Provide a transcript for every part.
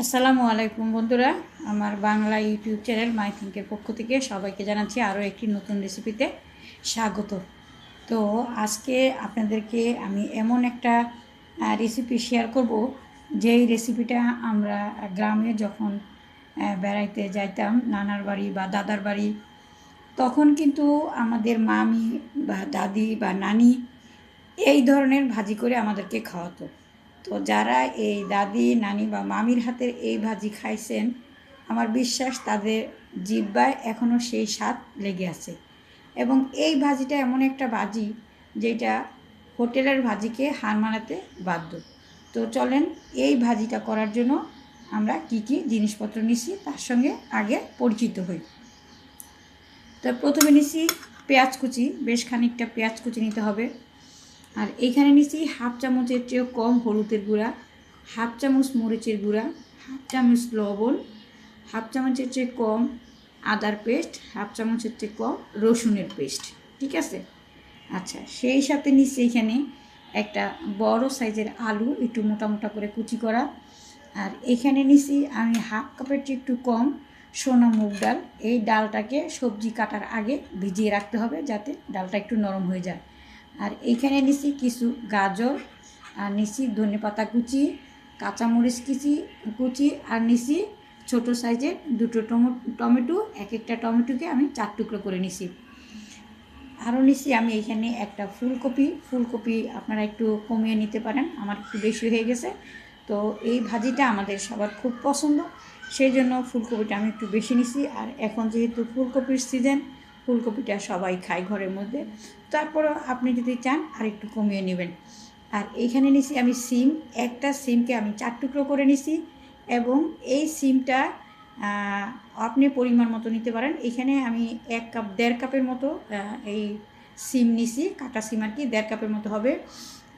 আসসালামু আলাইকুম বন্ধুরা, আমার বাংলা ইউটিউব চ্যানেল মাই থিঙ্কের পক্ষ থেকে সবাইকে জানাচ্ছি আরও একটি নতুন রেসিপিতে স্বাগত। তো আজকে আপনাদেরকে আমি এমন একটা রেসিপি শেয়ার করব, যেই রেসিপিটা আমরা গ্রামে যখন বেড়াইতে যাইতাম, নানার বাড়ি বা দাদার বাড়ি, তখন কিন্তু আমাদের মামি বা দাদি বা নানি এই ধরনের ভাজি করে আমাদেরকে খাওয়াতো। তো যারা এই দাদি, নানি বা মামির হাতের এই ভাজি খাইছেন, আমার বিশ্বাস তাদের জিব্বায় এখনও সেই স্বাদ লেগে আছে। এবং এই ভাজিটা এমন একটা ভাজি যেটা হোটেলের ভাজিকে হার মানাতে বাধ্য। তো চলেন এই ভাজিটা করার জন্য আমরা কি কি জিনিসপত্র নিছি তার সঙ্গে আগে পরিচিত হই। তো প্রথমে নিছি পেঁয়াজ কুচি, বেশ খানিকটা পেঁয়াজ কুচি নিতে হবে। আর এইখানে নিচ্ছি হাফ চামচের চেয়েও কম হলুদের গুঁড়া, হাফ চামচ মরিচের গুঁড়া, হাফ চামচ লবণ, হাফ চামচের চেয়ে কম আদার পেস্ট, হাফ চামচের চেয়ে কম রসুনের পেস্ট, ঠিক আছে? আচ্ছা সেই সাথে নিচ্ছি এখানে একটা বড় সাইজের আলু, একটু মোটা মোটা করে কুচি করা। আর এখানে নিছি আমি হাফ কাপের চেয়ে একটু কম সোনা মুগ ডাল। এই ডালটাকে সবজি কাটার আগে ভিজিয়ে রাখতে হবে যাতে ডালটা একটু নরম হয়ে যায়। আর এইখানে নিছি কিছু গাজর, আর নিছি ধনে পাতা কুচি, কাঁচামরিচ কুচি কুচি, আর নিছি ছোট সাইজের দুটো টমো- টমেটো, এক একটা টমেটোকে আমি চার টুকরো করে নিছি। আরও নিছি আমি এখানে একটা ফুলকপি ফুলকপি আপনারা একটু কমিয়ে নিতে পারেন, আমার একটু বেশি হয়ে গেছে। তো এই ভাজিটা আমাদের সবার খুব পছন্দ, সেই জন্য ফুলকপিটা আমি একটু বেশি নিছি, আর এখন যেহেতু ফুলকপির সিজন ফুলকপিটা সবাই খায় ঘরের মধ্যে। তারপরেও আপনি যদি চান আর একটু কমিয়ে নেবেন। আর এইখানে নিছি আমি সিম। একটা সিমকে আমি চার টুকরো করে নিছি এবং এই সিমটা আপনি পরিমাণ মতো নিতে পারেন। এখানে আমি এক কাপ, দেড় কাপের মতো এই সিম নিছি, কাটা সিম আর কি, দেড় কাপের মতো হবে।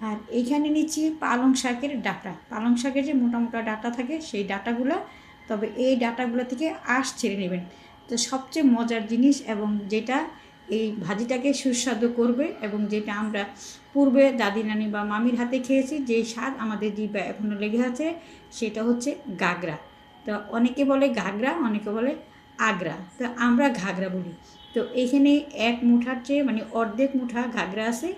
আর এইখানে নিচ্ছি পালং শাকের ডাটা। পালং শাকের যে মোটা মোটা ডাটা থাকে, সেই ডাটাগুলো, তবে এই ডাটাগুলো থেকে আঁশ ছেড়ে নেবেন। তো সবচেয়ে মজার জিনিস এবং যেটা এই ভাজিটাকে সুস্বাদু করবে এবং যেটা আমরা পূর্বে দাদি, নানি বা মামির হাতে খেয়েছি যে স্বাদ আমাদের জিভে এখনও লেগে আছে, সেটা হচ্ছে গাগরা তো অনেকে বলে ঘাগরা, অনেকে বলে আগ্রা। তো আমরা ঘাগরা বলি। তো এইখানে এক মুঠার চেয়ে মানে অর্ধেক মুঠা ঘাগরা আছে।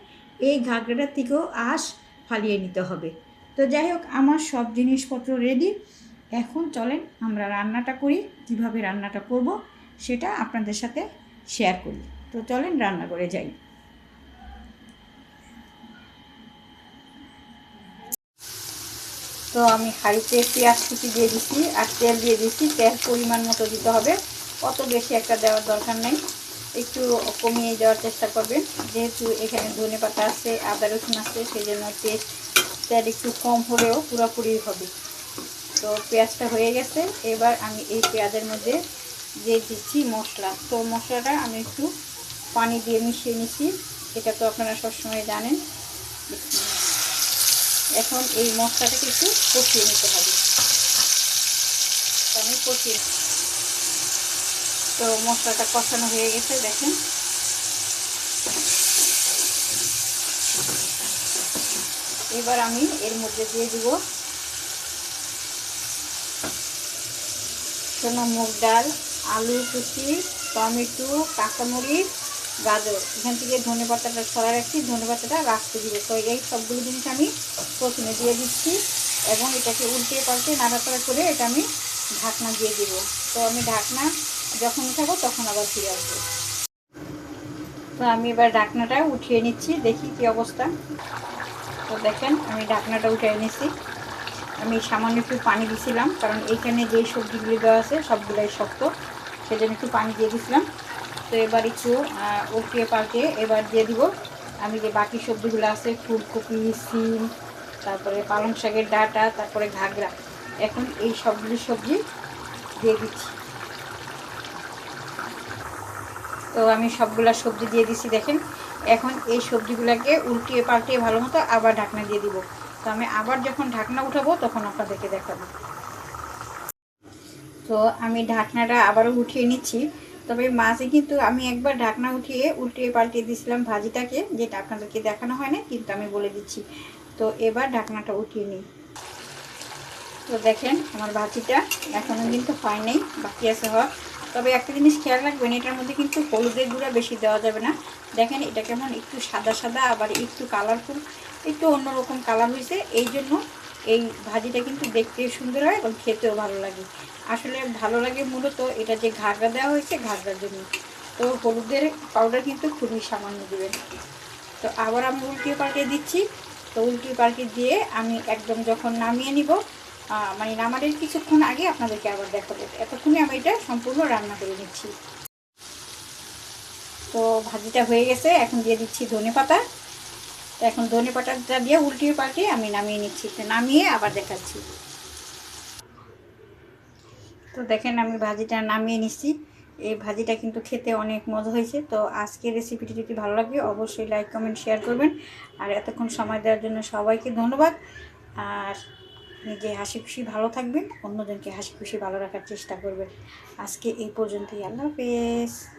এই ঘাগরাটার থেকেও আশ ফালিয়ে নিতে হবে। তো যাই হোক, আমার সব জিনিসপত্র রেডি এখন চলেন আমরা রান্নাটা করি। কীভাবে রান্নাটা করব সেটা আপনাদের সাথে শেয়ার করি। তো চলেন রান্না করে যাই। তো আমি হাঁড়িতে পেঁয়াজ কুচি দিয়ে দিচ্ছি আর তেল দিয়ে দিচ্ছি তেল পরিমাণ মতো দিতে হবে। অত বেশি একটা দেওয়ার দরকার নেই। একটু কমিয়ে দেওয়ার চেষ্টা করবেন। যেহেতু এখানে ধনে পাতা আছে, আদা রসুন আছে সেই জন্য টেস্ট তেল একটু কম হলেও পুরোপুরি হবে। তো পেঁয়াজটা হয়ে গেছে। এবার আমি এই পেঁয়াজের মধ্যে দিয়ে দিচ্ছি মশলা। তো মশলাটা আমি একটু পানি দিয়ে মিশিয়ে নিচ্ছি। এটা তো আপনারা সবসময় জানেন। এখন এই মশলাটাকে একটু কষিয়ে নিতে হবে। আমি কষিয়ে তো মশলাটা কষানো হয়ে গেছে, দেখেন। এবার আমি এর মধ্যে দিয়ে দিব সোনা মুগ ডাল। আলু কুচি, টমেটো, কাঁচামরিচ, গাজর। এখান থেকে ধনে পাতাটা সরা রাখছি। ধনে পাতাটা রাখতে দিব। তো এই সবগুলো জিনিস আমি প্রথমে দিয়ে দিচ্ছি এবং এটাকে উল্টে পাল্টে নাড়াচাড়া করে এটা আমি ঢাকনা দিয়ে দিব। তো আমি ঢাকনা যখন উঠাবো তখন আবার ফিরে আসব। তো আমি এবার ঢাকনাটা উঠিয়ে নিচ্ছি। দেখি কি অবস্থা। তো দেখেন, আমি ঢাকনাটা উঠিয়ে নিচ্ছি আমি সামান্য একটু পানি দিছিলাম, কারণ এইখানে যে সবজিগুলি দেওয়া আছে সবগুলোই শক্ত। সেজন্য একটু পানি দিয়ে দিছিলাম তো এবার একটু উল্টিয়ে পাল্টে এবার দিয়ে দিব। আমি যে বাকি সবজিগুলো আছে, ফুলকপি, সিম, তারপরে পালং শাকের ডাঁটা, তারপরে ঘাগরা, এখন এই সবগুলি সবজি দিয়ে দিচ্ছি। তো আমি সবগুলা সবজি দিয়ে দিচ্ছি, দেখেন। এখন এই সবজিগুলোকে উল্টিয়ে পাল্টিয়ে ভালো মতো আবার ঢাকনা দিয়ে দিব। তো আমি আবার যখন ঢাকনা উঠাবো, তখন আপনাদেরকে দেখাবো। তো আমি ঢাকনাটা আবারও উঠিয়ে নিচ্ছি। তবে মাঝে কিন্তু আমি একবার ঢাকনা উঠিয়ে উল্টিয়ে পাল্টিয়ে দিয়েছিলাম ভাজিটাকে, যেটা আপনাদেরকে দেখানো হয় না, কিন্তু আমি বলে দিচ্ছি। তো এবার ঢাকনাটা উঠিয়ে নিই। তো দেখেন, আমার ভাজিটা এখনও কিন্তু হয় নাই, বাকি আছে হওয়া তবে একটা জিনিস খেয়াল রাখবেন, এটার মধ্যে কিন্তু হলুদের গুঁড়া বেশি দেওয়া যাবে না। দেখেন, এটা কেমন একটু সাদা সাদা, আবার একটু কালারফুল একটু অন্যরকম কালার হয়েছে। এই জন্য এই ভাজিটা কিন্তু দেখতে সুন্দর হয় এবং খেতেও ভালো লাগে। আসলে ভালো লাগে মূলত এটা যে ঘাগরা দেওয়া হয়েছে ঘাগরার জন্য। তো হলুদের পাউডার কিন্তু খুবই সামান্য দেবেন। তো আবার আমি উল্টিয়ে পাল্টিয়ে দিচ্ছি। তো উল্টিয়ে পাল্টিয়ে দিয়ে আমি একদম যখন নামিয়ে নিব মানে নামানোর কিছুক্ষণ আগে আপনাদেরকে আবার দেখাবো। এতক্ষণে আমি এটা সম্পূর্ণ রান্না করে নিচ্ছি। তো ভাজিটা হয়ে গেছে। এখন দিয়ে দিচ্ছি ধনে পাতা। এখন ধনে পাতাটা দিয়ে উল্টিয়ে পাল্টিয়ে আমি নামিয়ে নিচ্ছি। নামিয়ে আবার দেখাচ্ছি। তো দেখেন আমি ভাজিটা নামিয়ে নিচ্ছি। এই ভাজিটা কিন্তু খেতে অনেক মজা হয়েছে। তো আজকের রেসিপিটি যদি ভালো লাগে, অবশ্যই লাইক কমেন্ট শেয়ার করবেন। আর এতক্ষণ সময় দেওয়ার জন্য সবাইকে ধন্যবাদ। আর নিজে হাসি খুশি ভালো থাকবেন, অন্যজনকে হাসি খুশি ভালো রাখার চেষ্টা করবেন। আজকে এই পর্যন্তই। আল্লাহ হাফেজ।